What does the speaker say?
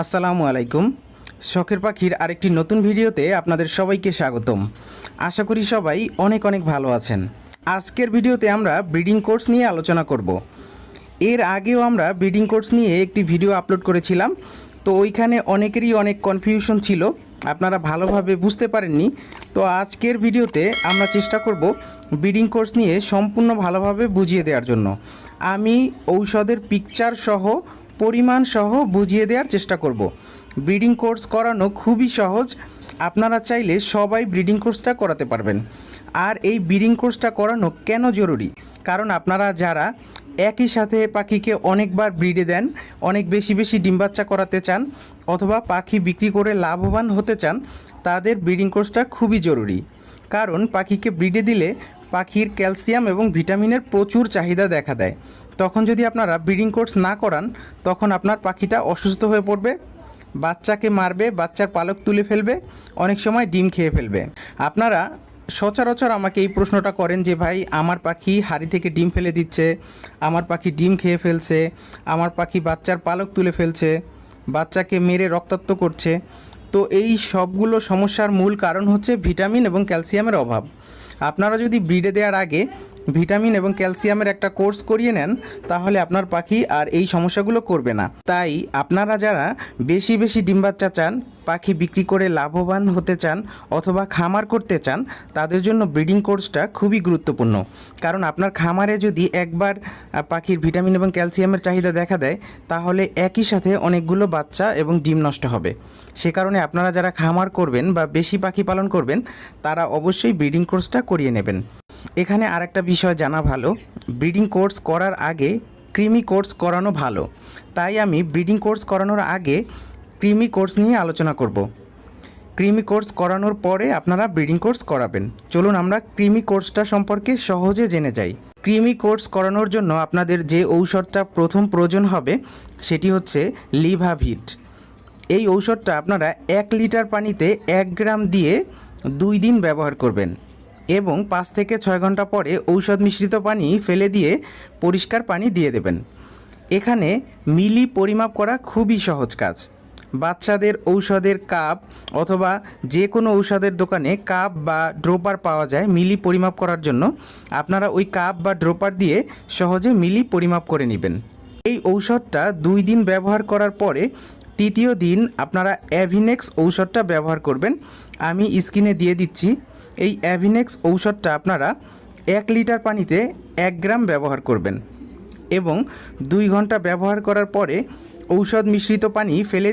আসসালামু আলাইকুম। শখের পাখির আরেকটি নতুন ভিডিওতে আপনাদের সবাইকে স্বাগতম। আশা করি সবাই অনেক অনেক ভালো আছেন। আজকের ভিডিওতে আমরা ব্রিডিং কোর্স নিয়ে আলোচনা করব। এর আগেও আমরা ব্রিডিং কোর্স নিয়ে একটি ভিডিও আপলোড করেছিলাম। তো ওইখানে অনেকেরই অনেক কনফিউশন ছিল। আপনারা ভালোভাবে বুঝতে পারেননি। তো আজকের ভিডিওতে আমরা চেষ্টা করব ব্রিডিং কোর্স নিয়ে সম্পূর্ণ ভালোভাবে বুঝিয়ে দেওয়ার জন্য। আমি ঔষধের পিকচার সহ পরিমাণ সহ বুঝিয়ে দেওয়ার চেষ্টা করব। ব্রিডিং কোর্স করানো খুবই সহজ। আপনারা চাইলে সবাই ব্রিডিং কোর্সটা করাতে পারবেন। আর এই ব্রিডিং কোর্সটা করানো কেন জরুরি? কারণ আপনারা যারা একই সাথে পাখিকে অনেকবার ব্রিডে দেন, অনেক বেশি বেশি ডিম বাচ্চা করাতে চান, অথবা পাখি বিক্রি করে লাভবান হতে চান, তাদের ব্রিডিং কোর্সটা খুবই জরুরি। কারণ পাখিকে ব্রিডে দিলে পাখির ক্যালসিয়াম এবং ভিটামিনের প্রচুর চাহিদা দেখা দেয়। তখন যদি আপনারা ব্রিডিং কোর্স না করান, তখন আপনার পাখিটা অসুস্থ হয়ে পড়বে, বাচ্চাকে মারবে, বাচ্চার পালক তুলে ফেলবে, অনেক সময় ডিম খেয়ে ফেলবে। আপনারা সচরাচর আমাকে এই প্রশ্নটা করেন যে, ভাই, আমার পাখি হাড়ি থেকে ডিম ফেলে দিচ্ছে, আমার পাখি ডিম খেয়ে ফেলছে, আমার পাখি বাচ্চার পালক তুলে ফেলছে, বাচ্চাকে মেরে রক্তাক্ত করছে। তো এই সবগুলো সমস্যার মূল কারণ হচ্ছে ভিটামিন এবং ক্যালসিয়ামের অভাব। আপনারা যদি ব্রিডে দেওয়ার আগে ভিটামিন এবং ক্যালসিয়ামের একটা কোর্স করিয়ে নেন, তাহলে আপনার পাখি আর এই সমস্যাগুলো করবে না। তাই আপনারা যারা বেশি বেশি ডিম বাচ্চা চান, পাখি বিক্রি করে লাভবান হতে চান অথবা খামার করতে চান, তাদের জন্য ব্রিডিং কোর্সটা খুবই গুরুত্বপূর্ণ। কারণ আপনার খামারে যদি একবার পাখির ভিটামিন এবং ক্যালসিয়ামের চাহিদা দেখা দেয়, তাহলে একই সাথে অনেকগুলো বাচ্চা এবং ডিম নষ্ট হবে। সে কারণে আপনারা যারা খামার করবেন বা বেশি পাখি পালন করবেন, তারা অবশ্যই ব্রিডিং কোর্সটা করিয়ে নেবেন। এখানে আরেকটা বিষয় জানা ভালো। ব্রিডিং কোর্স করার আগে ক্রিমি কোর্স করানো ভালো। তাই আমি ব্রিডিং কোর্স করানোর আগে ক্রিমি কোর্স নিয়ে আলোচনা করব। ক্রিমি কোর্স করানোর পরে আপনারা ব্রিডিং কোর্স করাবেন। চলুন আমরা ক্রিমি কোর্সটা সম্পর্কে সহজে জেনে যাই। ক্রিমি কোর্স করানোর জন্য আপনাদের যে ঔষধটা প্রথম প্রয়োজন হবে, সেটি হচ্ছে লিভাভিট। এই ঔষধটা আপনারা এক লিটার পানিতে এক গ্রাম দিয়ে দুই দিন ব্যবহার করবেন। এবং পাঁচ থেকে ছয় ঘণ্টা পরে ঔষধ মিশ্রিত পানি ফেলে দিয়ে পরিষ্কার পানি দিয়ে দেবেন। এখানে মিলি পরিমাপ করা খুবই সহজ কাজ। বাচ্চাদের ঔষধের কাপ অথবা যে কোনো ঔষধের দোকানে কাপ বা ড্রোপার পাওয়া যায় মিলি পরিমাপ করার জন্য। আপনারা ওই কাপ বা ড্রোপার দিয়ে সহজে মিলি পরিমাপ করে নেবেন। এই ঔষধটা দুই দিন ব্যবহার করার পরে তৃতীয় দিন আপনারা অ্যাভিনেক্স ঔষধটা ব্যবহার করবেন। আমি স্ক্রিনে দিয়ে দিচ্ছি। এই অ্যাভিনেক্স ঔষধটা আপনারা এক লিটার পানিতে এক গ্রাম ব্যবহার করবেন এবং দুই ঘণ্টা ব্যবহার করার পরে ঔষধ মিশ্রিত পানি ফেলে